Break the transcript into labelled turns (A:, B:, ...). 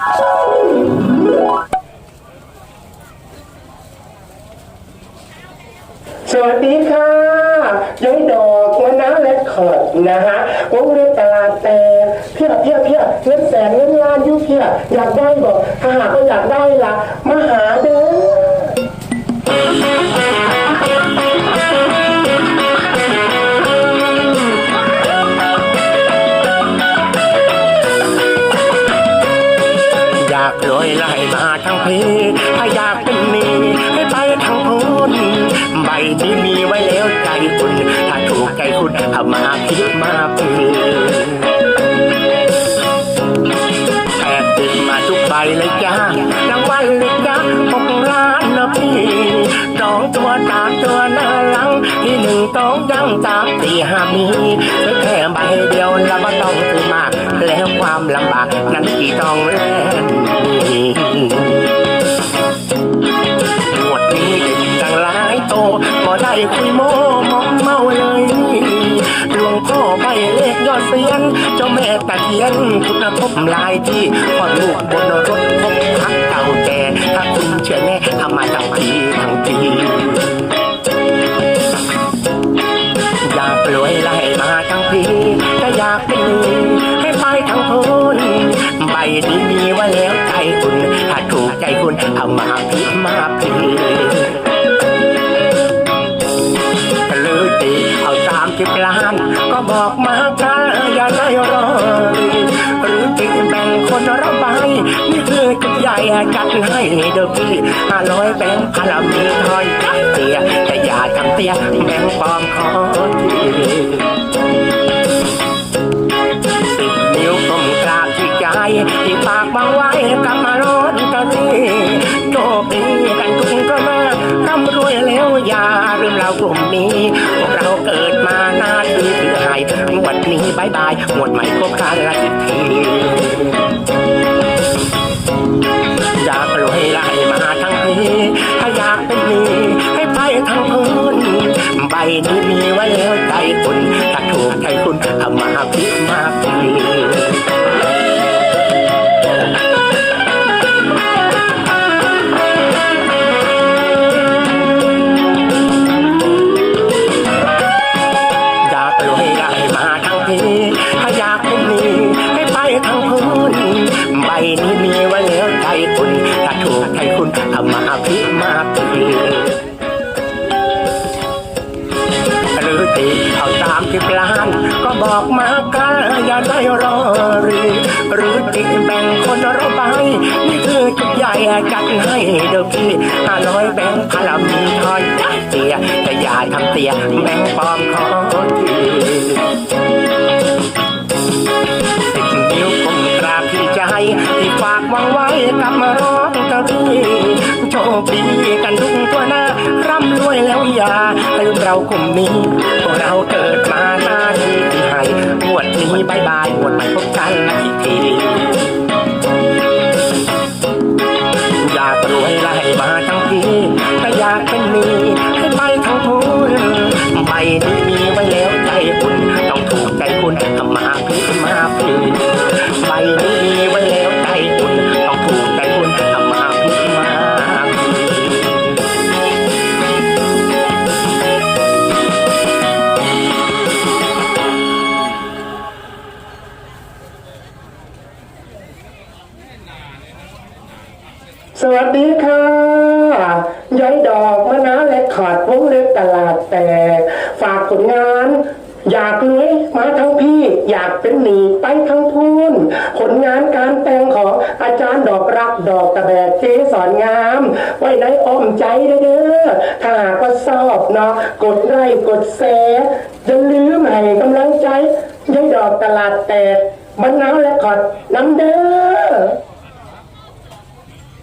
A: สวัสดีค่ะย้อยดอกมะนาวและขอดนะฮะวงเล็บตลาดแต่เพียเพียเพียเงินแสนเงินล้านยุเพียอยากได้บอกถ้าหากก็อยากได้ละมาหาเด้อ
B: อยไล่มาทางพีถ้าอยากเป็นมีให้ไปทางพุนใบที่มีไว้แล้วใจคุณถ้าถูกใจคุณเอามาคิดมาปีแอบติดมาทุกใบเลยจ้ารางวัลเลยจ้าผม ต้องยังสามสี่ห้ามีซื้อแค่ใบเดียวแล้วไม่ต้องซื้อมาก แล้วความลำบากนั้นกี่ต้องแลกหมดนี้เด็กต่างหลายโตก็ได้คุยโมมองเมาเลยหลวงพ่อใบเลขยอดเสียนเจ้าแม่ตะเคียนคุณภพหลายที่พอลูกบนรถ มาพิมาพีเลยตีเอาสามสิบล้าน ก็บอกมาจ้าอย่าได้รอหรือจิแบ่งคนละใบนี่คือจุดใหญ่จัดให้เด้อพี่ห้าร้อยแบ่งค์พลามีทอยเตียแต่อย่าทำเตียแบ่งค์ปลอมขอที แล้วอย่าลืมเรากลุ่มนี้พวกเราเกิดมาหน้าที่ถือหายงวดนี้บายบายหมดใหม่พบกันละอีกทีอยากรวยไล่มาทั้งพีถ้าอยากเป็นหนี้ให้ไปทั้งพื้นใบนี้มีไว้แล้วใจคุณถ้าถูกใจคุณเอามาพิมาพีอย พิมาพีหรือตีเอาสามสิบล้าน ก็บอกมากันอย่าได้รอรีหรือตีแบ่งคนละใบนี่คือจุดใหญ่จัดให้เด้อพี่ห้าร้อยแบ่งพลามีทอยจัดเตียแต่อย่าทำเตียแบ่งปลอมขอที ที่ฝากวางไว้กับมาร้องตะรีโชคดีกันทุกตัวหน้าร่ำรวยแล้วอย่าลืมเรากลุ่มนี้พวกเราเกิดมาหน้าที่ที่ให้งวดนี้บายบายงวดใหม่พบกันอีกทีอยากรวยไล่มาทั้งทีแต่อยากเป็นหนี้ให้ไปทั้งทุนใบนี้มีไว้แล้ว
A: สวัสดีค่ะย้อยดอกมะนาวและขอดวงเล็บตลาดแตก ฝากผลงาน อยากรวยมาทั้งพี่ อยากเป็นหนีไปทั้งพูนผลงานการแต่งของอาจารย์ดอกรักดอกตะแบกเจสอนงาม ไว้ในอ้อมใจเด้อถ้าหากว่าชอบเนาะกดไลค์กดแชร์อย่าลืมให้กำลังใจย้อยดอกตลาดแตกมะนาวและขอดน้ำเด้อ